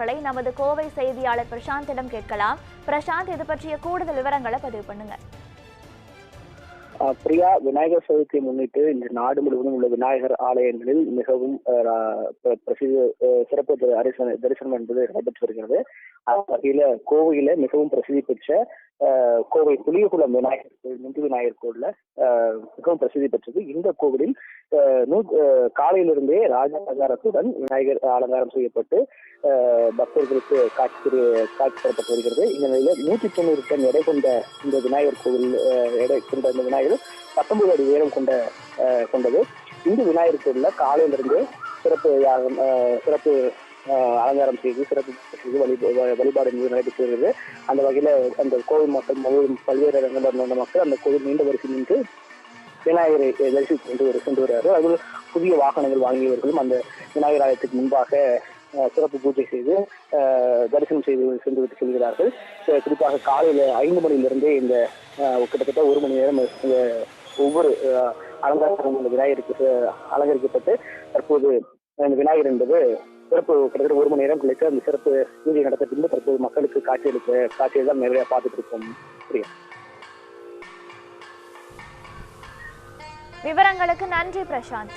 களை நமது கோவை செய்தியாளர் பிரசாந்திடம் கேட்கலாம். பிரசாந்த் இது பற்றிய கூடுதல் விவரங்களை பதிவு பண்ணுங்க. பிரியா விநாயகர் சதுர்த்தியை முன்னிட்டு இன்று நாடு முழுவதும் உள்ள விநாயகர் ஆலயங்களில் மிகவும் ஆஹ் சிறப்பு தரிசன தரிசனம் என்பது நடைபெற்று வருகிறது. அந்த வகையில கோவையில மிகவும் பிரசித்தி பெற்ற ஆஹ் கோவை புளியகுளம் விநாயகர் கோவில் முந்து விநாயகர் கோவில்ல ஆஹ் மிகவும் பிரசித்தி பெற்றது. இந்த கோவிலில் ஆஹ் நூ- காலையிலிருந்தே ராஜ அலங்காரத்துடன் விநாயகர் அலங்காரம் செய்யப்பட்டு ஆஹ் பக்தர்களுக்கு காட்சி காட்சி தரப்பட்டு வருகிறது இந்த நிலையில் நூற்றி தொண்ணூறு டன் எடை கொண்ட இந்த விநாயகர் கோவில் எடை கொண்ட இந்த விநாயகர் பத்தொன்பது அடி உயரம் கொண்ட கொண்டது. இந்த விநாயகர் கோவிலில் காலையிலிருந்து சிறப்பு யாகம் சிறப்பு அலங்காரம் செய்து சிறப்பு செய்து வழிபா வழிபாடு என்பது நடைபெற்று வருகிறது அந்த வகையில் அந்த கோவில் மக்கள் முழுவதும் பல்வேறு இடங்களில் மக்கள் அந்த கோவில் நீண்ட வரிசை நின்று விநாயகரை தரிசித்து கொண்டு சென்று வருகிறார்கள் அதில் புதிய வாகனங்கள் வாங்கியவர்களும் அந்த விநாயகர் ஆலயத்துக்கு முன்பாக சிறப்பு பூஜை செய்து அஹ், தரிசனம் செய்து சென்று விட்டு செல்கிறார்கள் குறிப்பாக காலையில ஐந்து மணியிலிருந்தே இந்த கிட்டத்தட்ட ஒரு மணி நேரம் இந்த ஒவ்வொரு அலங்காரம் விநாயகருக்கு அலங்கரிக்கப்பட்டு தற்போது இந்த விநாயகர் என்பது சிறப்பு கிட்டத்தட்ட ஒரு மணி நேரம் கழித்து அந்த சிறப்பு பூஜை நடத்த பின்பு தற்போது மக்களுக்கு காட்சியளிக்க காட்சியை தான் நிறைய பார்த்துட்டு இருக்கோம். புரியும் விவரங்களுக்கு நன்றி பிரசாந்த்.